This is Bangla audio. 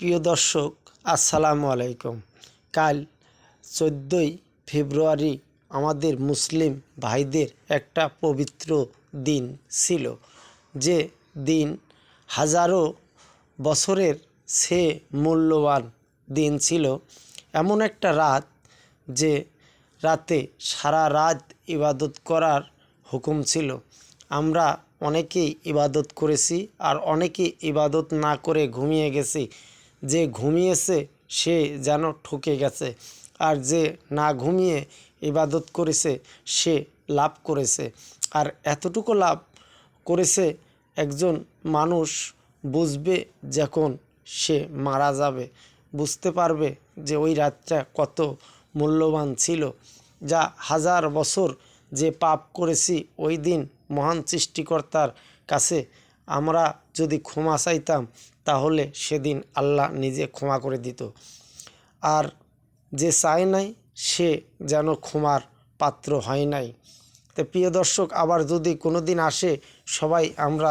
প্রিয় দর্শক, আসসালামু আলাইকুম। কাল চোদ্দোই ফেব্রুয়ারি আমাদের মুসলিম ভাইদের একটা পবিত্র দিন ছিল। যে দিন হাজারো বছরের সে মূল্যবান দিন ছিল। এমন একটা রাত যে রাতে সারা রাত ইবাদত করার হুকুম ছিল। আমরা অনেকেই ইবাদত করেছি আর অনেকে ইবাদত না করে ঘুমিয়ে গেছি। যে ঘুমিয়েছে, সে যেন ঠকে গেছে। আর যে না ঘুমিয়ে ইবাদত করেছে, সে লাভ করেছে। আর এতটুকু লাভ করেছে, একজন মানুষ বুঝবে যখন সে মারা যাবে। বুঝতে পারবে যে ওই রাতটা কত মূল্যবান ছিল। যা হাজার বছর যে পাপ করেছি, ওই দিন মহান সৃষ্টিকর্তার কাছে আমরা যদি ক্ষমা চাইতাম, তাহলে সেদিন আল্লাহ নিজে ক্ষমা করে দিত। আর যে চায় নাই, সে যেন ক্ষমার পাত্র হয় নাই। তো প্রিয় দর্শক, আবার যদি কোনো দিন আসে, সবাই আমরা